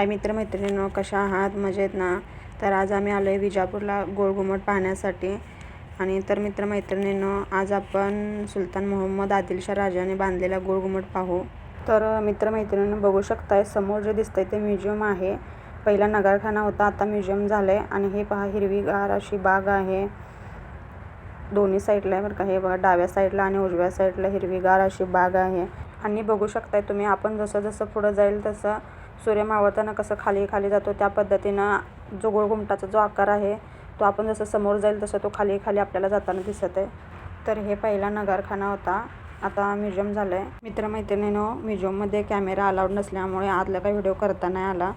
हाय मित्रमैत्रिणींनो कशा आहात? मजेत ना? तर आज आम्ही आलो आहे विजापूरला गोळघुमट पाहण्यासाठी. आणि तर मित्रमैत्रिणींनो आज आपण सुलतान मोहम्मद आदिलशाह राजाने बांधलेला गोळघुमट पाहू. तर मित्रमैत्रिणींनो बघू शकताय समोर जे दिसतंय ते म्युझियम आहे. पहिला नगारखाना होता आता म्युझियम झालं आहे आणि हे पहा हिरवीगार अशी बाग आहे. दोन्ही साईडला आहे बरं का. हे बघा डाव्या साईडला आणि उजव्या साईडला हिरवीगार अशी बाग आहे. आणि बघू शकताय तुम्ही आपण जसं जसं पुढं जाईल तसं सूर्य मावळताना कसं खाली खाली जातो त्या पद्धतीनं जो गोळघुमटाचा जो आकार आहे तो आपण जसं समोर जाईल तसं तो खाली खाली आपल्याला जाताना दिसत आहे. तर हे पहिला नगारखाना होता. आता म्युझियम झालं आहे मित्रमैत्रिणीनं म्युझियममध्ये कॅमेरा अलाउड नसल्यामुळे आतला काही व्हिडिओ करता नाही आला.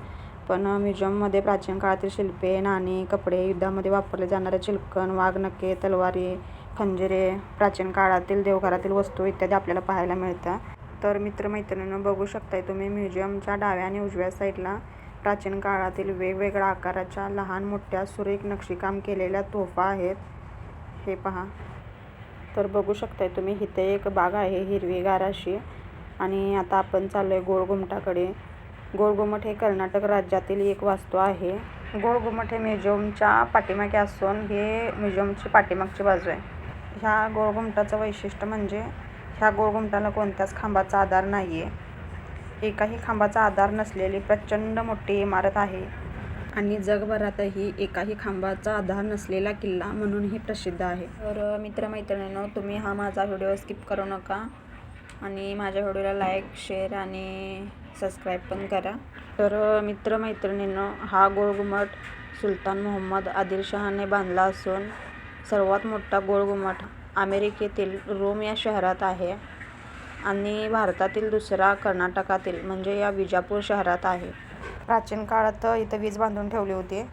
पण म्युझियममध्ये प्राचीन काळातील शिल्पे नाणी कपडे युद्धामध्ये वापरले जाणारे चिलकण वाघनखे तलवारी खंजिरे प्राचीन काळातील देवघरातील वस्तू इत्यादी आपल्याला पाहायला मिळतं तर मित्रमैत्रिणींनो बघू शकताय तुम्ही म्युझियमच्या डाव्या आणि उजव्या साईडला प्राचीन काळातील वेगवेगळ्या आकाराच्या लहान मोठ्या सुरेख नक्षीकाम केलेल्या तोफा आहेत. हे पहा. तर बघू शकताय तुम्ही इथे एक बाग आहे हिरवीगार अशी. आणि आता आपण चाललो आहे गोळघुमटाकडे गोळघुमट हे कर्नाटक राज्यातील एक वास्तू आहे. गोळघुमट हे म्युझियमच्या पाठीमागे असून हे म्युझियमची पाठीमागची बाजू आहे. ह्या गोळघुमटाचं वैशिष्ट्य म्हणजे ह्या गोळघुमटाला कोणत्याच खांबाचा आधार नाही आहे एकाही खांबाचा आधार नसलेली प्रचंड मोठी इमारत आहे. आणि जगभरातही एकाही खांबाचा आधार नसलेला किल्ला म्हणूनही प्रसिद्ध आहे. तर मित्रमैत्रिणींनो तुम्ही हा माझा व्हिडिओ स्किप करू नका आणि माझ्या व्हिडिओला लाईक शेअर आणि सबस्क्राईब पण करा. तर मित्रमैत्रिणींनो हा गोळघुमट सुलतान मोहम्मद आदिलशहाने बांधला असून सर्वात मोठा गोळघुमट अमेरिकेतील रोम या शहरात आहे आणि भारतातील दुसरा कर्नाटकातील म्हणजे या विजापूर शहरात आहे. प्राचीन काळात इथं वीज बांधून ठेवली होती.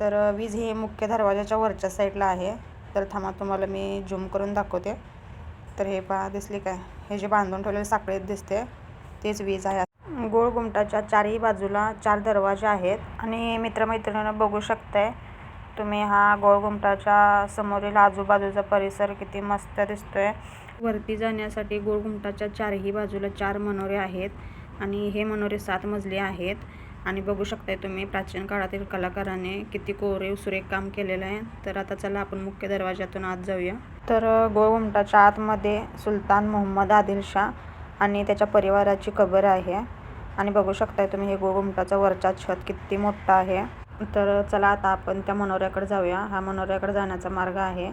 तर वीज ही मुख्य दरवाजाच्या वरच्या साईडला आहे. तर थांबा तुम्हाला मी झूम करून दाखवते. तर हे पहा दिसली काय? हे जे बांधून ठेवलेले साखळीत दिसते तेच वीज आहे. गोळ गुमटाच्या चारही बाजूला चार दरवाजे आहेत. आणि मित्रमैत्रिणीनं बघू शकताय तुम्ही हा गोळघुमटाच्या समोरील आजूबाजूचा परिसर किती मस्त दिसतोय. वरती जाण्यासाठी गोळघुमटाच्या चारही बाजूला चार मनोरे आहेत आणि हे मनोरे सात मजले आहेत. आणि बघू शकताय तुम्ही प्राचीन काळातील कलाकाराने किती कोरीव सुरेख काम केलेलं आहे. तर आता चला आपण मुख्य दरवाज्यातून आत जाऊया. तर गोळगुमटाच्या आतमध्ये सुलतान मोहम्मद आदिलशाह आणि त्याच्या परिवाराची कबर आहे. आणि बघू शकताय तुम्ही हे गोळगुमटाचं वरचा छत किती मोठा आहे. तर चला आता आपण त्या मनोऱ्याकडे जाऊया. हा मनोऱ्याकडे जाण्याचा मार्ग आहे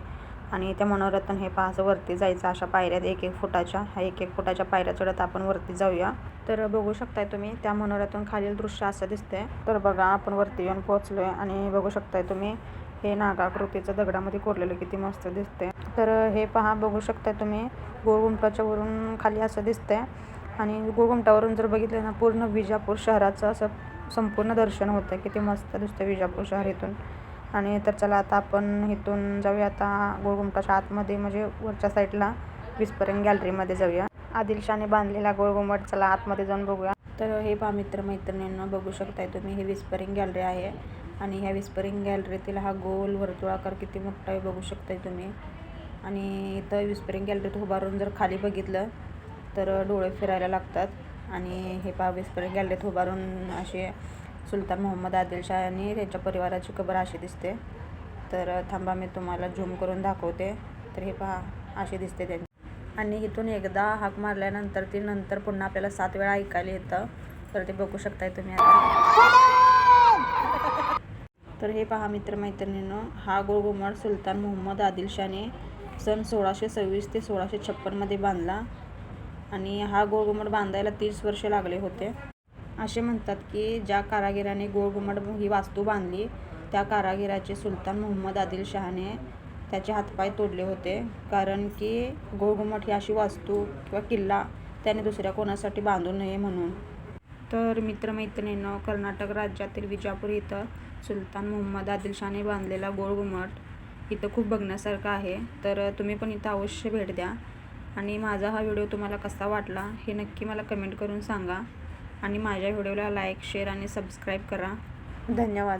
आणि त्या मनोऱ्यातून हे पाहायचं वरती जायचं अशा पायऱ्यात एक एक फुटाच्या हा एक एक फुटाच्या पायऱ्या चढत आपण वरती जाऊया. तर बघू शकताय तुम्ही त्या मनोऱ्यातून खालील दृश्य असं दिसतंय. तर बघा आपण वरती येऊन पोहोचलोय आणि बघू शकताय तुम्ही हे नागाकृतीचं दगडामध्ये कोरलेलं किती मस्त दिसतंय. तर हे पहा बघू शकताय तुम्ही गोळगुमटाच्या वरून खाली असं दिसतंय. आणि गोळगुमटावरून जर बघितलं ना पूर्ण विजापूर शहराचं असं संपूर्ण दर्शन होतं किती मस्त दिसतं विजापूर शहर इथून आणि तर चला आता आपण इथून जाऊया आता गोळगुमटाच्या आतमध्ये म्हणजे वरच्या साईडला विस्परिंग गॅलरीमध्ये जाऊया. आदिलशाने बांधलेला गोळगुमट चला आतमध्ये जाऊन बघूया. तर हे पहा मित्रमैत्रिणींना बघू शकताय तुम्ही ही विस्परिंग गॅलरी आहे. आणि ह्या विस्परिंग गॅलरीतील हा गोल वर्तुळाकार किती मोठा आहे बघू शकताय तुम्ही. आणि इथं विस्परिंग गॅलरीत उभारून जर खाली बघितलं तर डोळे फिरायला लागतात. आणि हे पहा गॅलरीत उभारून असे सुलतान मोहम्मद आदिलशाह आणि त्यांच्या परिवाराची कबर अशी दिसते. तर थांबा मी तुम्हाला झूम करून दाखवते. तर हे पहा अशी दिसते त्यांची. आणि इथून एकदा हाक मारल्यानंतर ती नंतर पुन्हा आपल्याला सात वेळा ऐकायला येतं. तर ते बघू शकताय तुम्ही आता. तर हे पहा मित्रमैत्रिणींनो हा गोळघुमट सुलतान मोहम्मद आदिलशाने सन सोळाशे सव्वीस ते सोळाशे छप्पनमध्ये बांधला. आणि हा गोळघुमट बांधायला तीस वर्ष लागले होते. असे म्हणतात की ज्या कारागिराने गोळघुमट ही वास्तू बांधली त्या कारागिराचे सुलतान मोहम्मद आदिलशहाने त्याचे हातपाय तोडले होते. कारण की गोळघुमट ही अशी वास्तू किंवा किल्ला त्याने दुसऱ्या कोणासाठी बांधू नये म्हणून. तर मित्रमैत्रिणींनो कर्नाटक राज्यातील विजापूर इथं सुलतान मोहम्मद आदिलशहाने बांधलेला गोळघुमट इथं खूप बघण्यासारखं आहे. तर तुम्ही पण इथं अवश्य भेट द्या. आणि माझा हा व्हिडिओ तुम्हाला कसा वाटला हे नक्की मला कमेंट करून सांगा. आणि माझ्या व्हिडिओला लाईक शेअर आणि सबस्क्राईब करा. धन्यवाद.